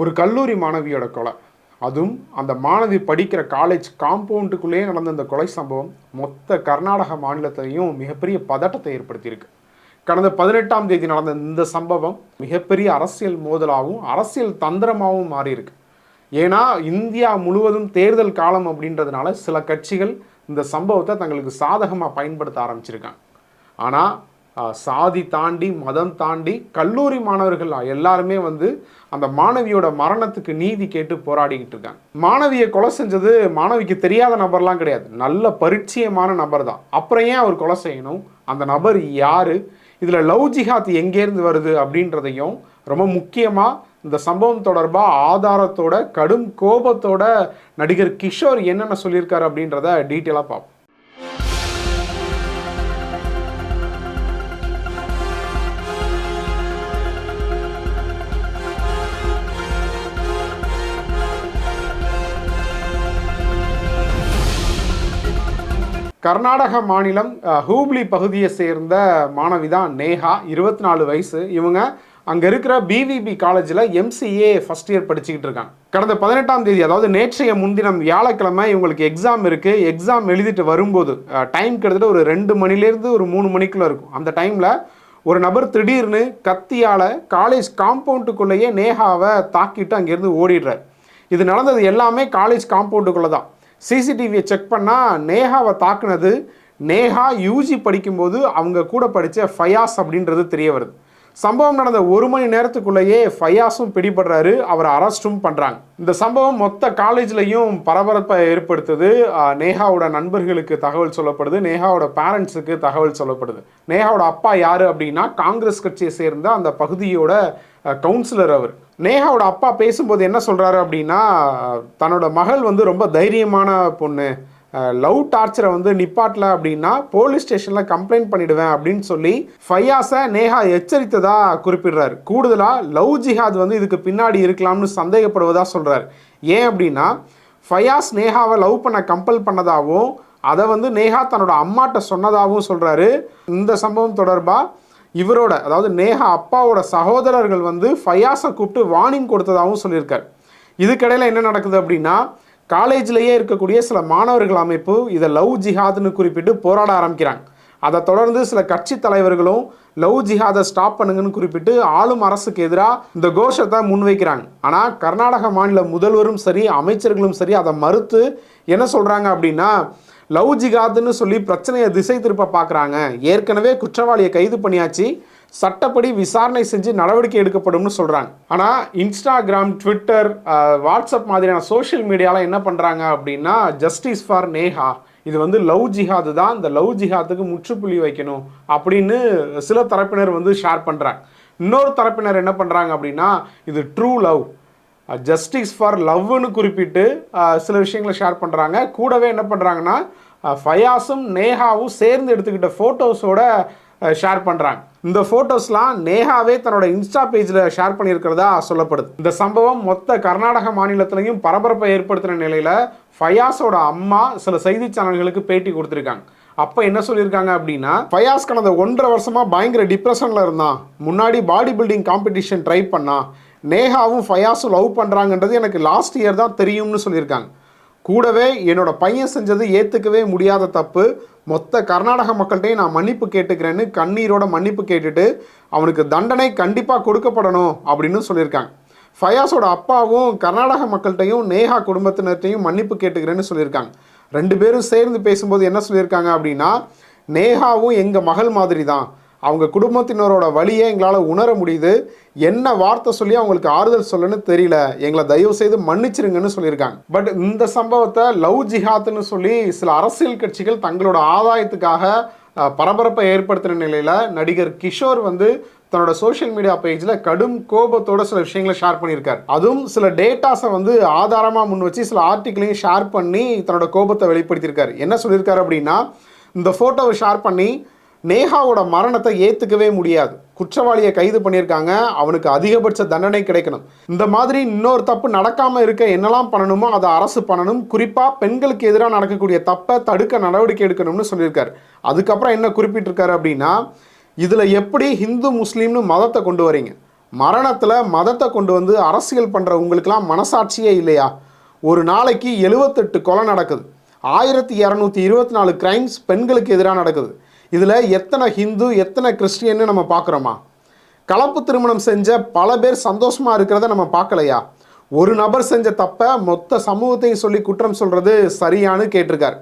ஒரு கல்லூரி மாணவியோட கொலை. அதுவும் அந்த மாணவி படிக்கிற காலேஜ் காம்பவுண்டுக்குள்ளேயே நடந்த இந்த கொலை சம்பவம் மொத்த கர்நாடக மாநிலத்தையும் மிகப்பெரிய பதட்டத்தை ஏற்படுத்தியிருக்கு. கடந்த பதினெட்டாம் தேதி நடந்த இந்த சம்பவம் மிகப்பெரிய அரசியல் மோதலாகவும் அரசியல் தந்திரமாகவும் மாறியிருக்கு. ஏன்னா இந்தியா முழுவதும் தேர்தல் காலம் அப்படின்றதுனால சில கட்சிகள் இந்த சம்பவத்தை தங்களுக்கு சாதகமாக பயன்படுத்த ஆரம்பிச்சிருக்காங்க. ஆனால் சாதி தாண்டி மதம் தாண்டி கல்லூரி மாணவர்கள் எல்லாருமே வந்து அந்த மாணவியோட மரணத்துக்கு நீதி கேட்டு போராடிக்கிட்டு இருக்காங்க. மாணவியை கொலை செஞ்சது மாணவிக்கு தெரியாத நபர்லாம் கிடையாது. நல்ல பரிச்சயமான நபர் தான். அப்புறம் ஏன் அவர் கொலை செய்யணும்? அந்த நபர் யாரு? இதில் லவ் ஜிஹாத் எங்கேருந்து வருது அப்படின்றதையும் ரொம்ப முக்கியமாக இந்த சம்பவம் தொடர்பாக ஆதாரத்தோட கடும் கோபத்தோட நடிகர் கிஷோர் என்னென்ன சொல்லியிருக்காரு அப்படின்றத டீட்டெயிலாக பார்ப்போம். கர்நாடக மாநிலம் ஹூப்ளி பகுதியை சேர்ந்த மாணவி தான் நேஹா இருபத்தி நாலு வயசு. இவங்க அங்கே இருக்கிற பிவிபி காலேஜில் எம்சிஏ ஃபஸ்ட் இயர் படிச்சுக்கிட்டு இருக்காங்க. கடந்த பதினெட்டாம் தேதி அதாவது நேற்றைய முன்தினம் வியாழக்கிழமை இவங்களுக்கு எக்ஸாம் இருக்குது எக்ஸாம் எழுதிட்டு வரும்போது டைம் கிட்டத்தட்ட ஒரு ரெண்டு மணிலேருந்து ஒரு மூணு மணிக்குள்ளே இருக்கும். அந்த டைமில் ஒரு நபர் திடீர்னு கத்தியால் காலேஜ் காம்பவுண்டுக்குள்ளேயே நேஹாவை தாக்கிட்டு அங்கேருந்து ஓடிடுறார். இது நடந்தது எல்லாமே காலேஜ் காம்பவுண்டுக்குள்ளே தான் சிசிடிவியை செக் பண்ணால் நேஹாவை தாக்குனது நேஹா யூஜி படிக்கும்போது அவங்க கூட படித்த ஃபயாஸ் அப்படின்றது தெரிய வருது. சம்பவம் நடந்த ஒரு மணி நேரத்துக்குள்ளேயே ஃபயாஸும் பிடிபடுறாரு அவரை அரெஸ்ட்டும் பண்ணுறாங்க இந்த சம்பவம் மொத்த காலேஜ்லையும் பரபரப்பை ஏற்படுத்துது. நேஹாவோட நண்பர்களுக்கு தகவல் சொல்லப்படுது நேஹாவோட பேரண்ட்ஸுக்கு தகவல் சொல்லப்படுது. நேஹாவோட அப்பா யார் அப்படின்னா காங்கிரஸ் கட்சியை சேர்ந்த அந்த பகுதியோட கவுன்சிலர் அவர். நேஹாவோட அப்பா பேசும்போது என்ன சொல்கிறாரு அப்படின்னா தன்னோட மகள் வந்து ரொம்ப தைரியமான பொண்ணு. லவ் டார்ச்சரை வந்து நிப்பாட்டல அப்படின்னா போலீஸ் ஸ்டேஷனில் கம்ப்ளைண்ட் பண்ணிடுவேன் அப்படின்னு சொல்லி ஃபையாஸை நேஹா எச்சரித்ததா குறிப்பிடுறாரு. கூடுதலாக லவ் ஜிஹாத் வந்து இதுக்கு பின்னாடி இருக்கலாம்னு சந்தேகப்படுவதாக சொல்கிறார் ஏன் அப்படின்னா ஃபயாஸ் நேஹாவை லவ் பண்ண கம்பல் பண்ணதாகவும் அதை வந்து நேஹா தன்னோட அம்மாட்ட சொன்னதாகவும் சொல்கிறாரு இந்த சம்பவம் தொடர்பாக இவரோட அதாவது நேஹா அப்பாவோட சகோதரர்கள் வந்து ஃபயாஸை கூப்பிட்டு வார்னிங் கொடுத்ததாகவும் சொல்லியிருக்கார். இதுக்கிடையில் என்ன நடக்குது அப்படின்னா காலேஜ்லேயே இருக்கக்கூடிய சில மாணவர்கள் அமைப்பு இதை லவ் ஜிஹாத்னு குறிப்பிட்டு போராட ஆரம்பிக்கிறாங்க. அதை தொடர்ந்து சில கட்சி தலைவர்களும் லவ் ஜிஹாதை ஸ்டாப் பண்ணுங்கன்னு குறிப்பிட்டு ஆளும் அரசுக்கு எதிராக இந்த கோஷத்தை முன்வைக்கிறாங்க. ஆனால் கர்நாடக மாநில முதல்வரும் சரி அமைச்சர்களும் சரி அதை மறுத்து என்ன சொல்கிறாங்க அப்படின்னா லவ் ஜிகாதுன்னு சொல்லி பிரச்சனையை திசை திருப்ப பார்க்குறாங்க. ஏற்கனவே குற்றவாளியை கைது பண்ணியாச்சு. சட்டப்படி விசாரணை செஞ்சு நடவடிக்கை எடுக்கப்படும்னு சொல்கிறாங்க ஆனால் இன்ஸ்டாகிராம் ட்விட்டர் வாட்ஸ்அப் மாதிரியான சோஷியல் மீடியாவில் என்ன பண்ணுறாங்க அப்படின்னா ஜஸ்டிஸ் ஃபார் நேஹா இது வந்து லவ் ஜிஹாது தான். இந்த லவ் ஜிஹாத்துக்கு முற்றுப்புள்ளி வைக்கணும் அப்படின்னு சில தரப்பினர் வந்து ஷேர் பண்ணுறாங்க இன்னொரு தரப்பினர் என்ன பண்ணுறாங்க அப்படின்னா இது ட்ரூ லவ் ஜஸ்டிஸ் ஃபார் லவ்னு குறிப்பிட்டு சில விஷயங்களை ஷேர் பண்ணுறாங்க கூடவே என்ன பண்ணுறாங்கன்னா ஃபயாஸும் நேஹாவும் சேர்ந்து எடுத்துக்கிட்ட ஃபோட்டோஸோட ஷேர் பண்ணுறாங்க இந்த ஃபோட்டோஸ்லாம் நேஹாவே தன்னோட இன்ஸ்டா பேஜில் ஷேர் பண்ணியிருக்கிறதா சொல்லப்படுது. இந்த சம்பவம் மொத்த கர்நாடக மாநிலத்திலையும் பரபரப்பை ஏற்படுத்தின நிலையில் ஃபயாஸோட அம்மா சில செய்தி சேனல்களுக்கு பேட்டி கொடுத்துருக்காங்க. அப்போ என்ன சொல்லியிருக்காங்க அப்படின்னா ஃபயாஸ் கடந்த ஒன்றரை வருஷமாக பயங்கர டிப்ரெஷனில் இருந்தான். முன்னாடி பாடி பில்டிங் காம்படிஷன் ட்ரை பண்ணான் நேஹாவும் ஃபயாஸும் லவ் பண்ணுறாங்கன்றது எனக்கு லாஸ்ட் இயர் தான் தெரியும்னு சொல்லியிருக்காங்க. கூடவே என்னோட பையன் செஞ்சது ஏற்றுக்கவே முடியாத தப்பு. மொத்த கர்நாடக மக்கள்கிட்டையும் நான் மன்னிப்பு கேட்டுக்கிறேன்னு கண்ணீரோட மன்னிப்பு கேட்டுட்டு அவனுக்கு தண்டனை கண்டிப்பாக கொடுக்கப்படணும் அப்படின்னு சொல்லியிருக்காங்க. ஃபயாஸோட அப்பாவும் கர்நாடக மக்கள்கிட்டையும் நேஹா குடும்பத்தினர்கிட்டையும் மன்னிப்பு கேட்டுக்கிறேன்னு சொல்லியிருக்காங்க. ரெண்டு பேரும் சேர்ந்து பேசும்போது என்ன சொல்லியிருக்காங்க அப்படின்னா நேஹாவும் எங்கள் மகள் மாதிரி தான் அவங்க குடும்பத்தினரோட வழியை எங்களால் உணர முடியுது. என்ன வார்த்தை சொல்லி அவங்களுக்கு ஆறுதல் சொல்லணும்னு தெரியல. எங்களை தயவு செய்து மன்னிச்சிருங்கன்னு சொல்லியிருக்காங்க. பட் இந்த சம்பவத்தை லவ் ஜிஹாத்னு சொல்லி சில அரசியல் கட்சிகள் தங்களோட ஆதாயத்துக்காக பரபரப்பை ஏற்படுத்தின நிலையில் நடிகர் கிஷோர் வந்து தன்னோட சோஷியல் மீடியா பேஜில் கடும் கோபத்தோட சில விஷயங்களை ஷேர் பண்ணியிருக்கார். அதுவும் சில டேட்டாஸை வந்து ஆதாரமாக முன் வச்சு சில ஆர்டிக்கிளையும் ஷேர் பண்ணி தன்னோட கோபத்தை வெளிப்படுத்தியிருக்காரு. என்ன சொல்லியிருக்காரு அப்படின்னா இந்த ஃபோட்டோவை ஷேர் பண்ணி நேஹாவோட மரணத்தை ஏற்றுக்கவே முடியாது. குற்றவாளியை கைது பண்ணியிருக்காங்க. அவனுக்கு அதிகபட்ச தண்டனை கிடைக்கணும். இந்த மாதிரி இன்னொரு தப்பு நடக்காமல் இருக்க என்னெல்லாம் பண்ணணுமோ அதை அரசு பண்ணணும். குறிப்பாக பெண்களுக்கு எதிராக நடக்கக்கூடிய தப்பை தடுக்க நடவடிக்கை எடுக்கணும்னு சொல்லியிருக்காரு. அதுக்கப்புறம் என்ன குறிப்பிட்டிருக்காரு அப்படின்னா இதில் எப்படி ஹிந்து முஸ்லீம்னு மதத்தை கொண்டு வரீங்க? மரணத்தில் மதத்தை கொண்டு வந்து அரசியல் பண்ணுற உங்களுக்கெல்லாம் மனசாட்சியே இல்லையா? ஒரு நாளைக்கு எழுவத்தெட்டு கொலை நடக்குது. ஆயிரத்தி இரநூத்தி இருபத்தி நாலு கிரைம்ஸ் பெண்களுக்கு எதிராக நடக்குது. இதில் எத்தனை ஹிந்து எத்தனை கிறிஸ்டியன்னு நம்ம பார்க்குறோமா? கலப்பு திருமணம் செஞ்ச பல பேர் சந்தோஷமாக இருக்கிறத நம்ம பார்க்கலையா? ஒரு நபர் செஞ்ச தப்பை மொத்த சமூகத்தையும் சொல்லி குற்றம் சொல்கிறது சரியானு கேட்டிருக்கார்.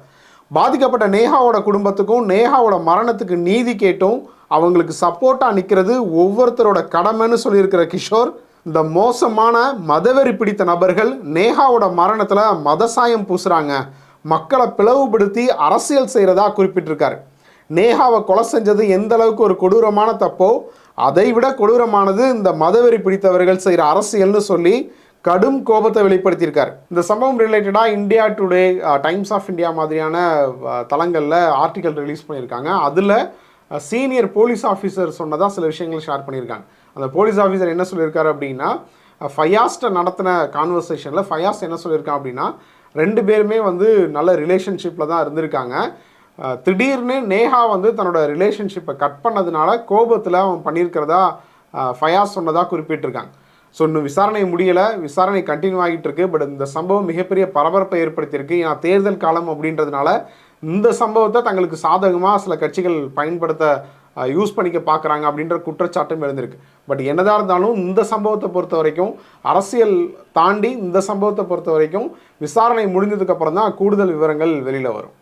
பாதிக்கப்பட்ட நேஹாவோட குடும்பத்துக்கும் நேஹாவோட மரணத்துக்கு நீதி கேட்டும் அவங்களுக்கு சப்போர்ட்டாக நிற்கிறது ஒவ்வொருத்தரோட கடமைன்னு சொல்லியிருக்கிற கிஷோர் இந்த மோசமான மதவெறி பிடித்த நபர்கள் நேஹாவோட மரணத்தில் மதசாயம் பூசுகிறாங்க மக்களை பிளவுபடுத்தி அரசியல் செய்கிறதா குறிப்பிட்டிருக்காரு. நேஹாவை கொலை செஞ்சது எந்த அளவுக்கு ஒரு கொடூரமான தப்போ அதை விட கொடூரமானது இந்த மதவெறி பிடித்தவர்கள் செய்கிற அரசியல்னு சொல்லி கடும் கோபத்தை வெளிப்படுத்தியிருக்கார். இந்த சம்பவம் ரிலேட்டடாக India Today Times of India மாதிரியான தளங்களில் ஆர்டிக்கல் ரிலீஸ் பண்ணியிருக்காங்க. அதில் சீனியர் போலீஸ் ஆஃபீஸர் சொன்னதாக சில விஷயங்களை ஷேர் பண்ணியிருக்காங்க. அந்த போலீஸ் ஆஃபீஸர் என்ன சொல்லியிருக்காரு அப்படின்னா ஃபயாஸ்ட்டை நடத்தின கான்வர்சேஷனில் ஃபயாஸ்ட் என்ன சொல்லியிருக்கான் அப்படின்னா ரெண்டு பேருமே வந்து நல்ல ரிலேஷன்ஷிப்பில் தான் இருந்திருக்காங்க. திடீர்னு நேஹா வந்து தன்னோட ரிலேஷன்ஷிப்பை கட் பண்ணதுனால கோபத்தில் அவன் பண்ணியிருக்கிறதா ஃபயாஸ் சொன்னதாக குறிப்பிட்டிருக்காங்க. ஸோ இன்னும் விசாரணை முடியலை. விசாரணை கண்டினியூ ஆகிட்டு இருக்கு. பட் இந்த சம்பவம் மிகப்பெரிய பரபரப்பை ஏற்படுத்தியிருக்கு. ஏன்னா தேர்தல் காலம் அப்படின்றதுனால இந்த சம்பவத்தை தங்களுக்கு சாதகமாக சில கட்சிகள் பயன்படுத்த யூஸ் பண்ணிக்க பார்க்குறாங்க அப்படின்ற குற்றச்சாட்டும் எழுந்திருக்கு. பட் என்னதாக இருந்தாலும் இந்த சம்பவத்தை பொறுத்த வரைக்கும் அரசியல் தாண்டி இந்த சம்பவத்தை பொறுத்த வரைக்கும் விசாரணை முடிஞ்சதுக்கு அப்புறம் தான் கூடுதல் விவரங்கள் வெளியில் வரும்.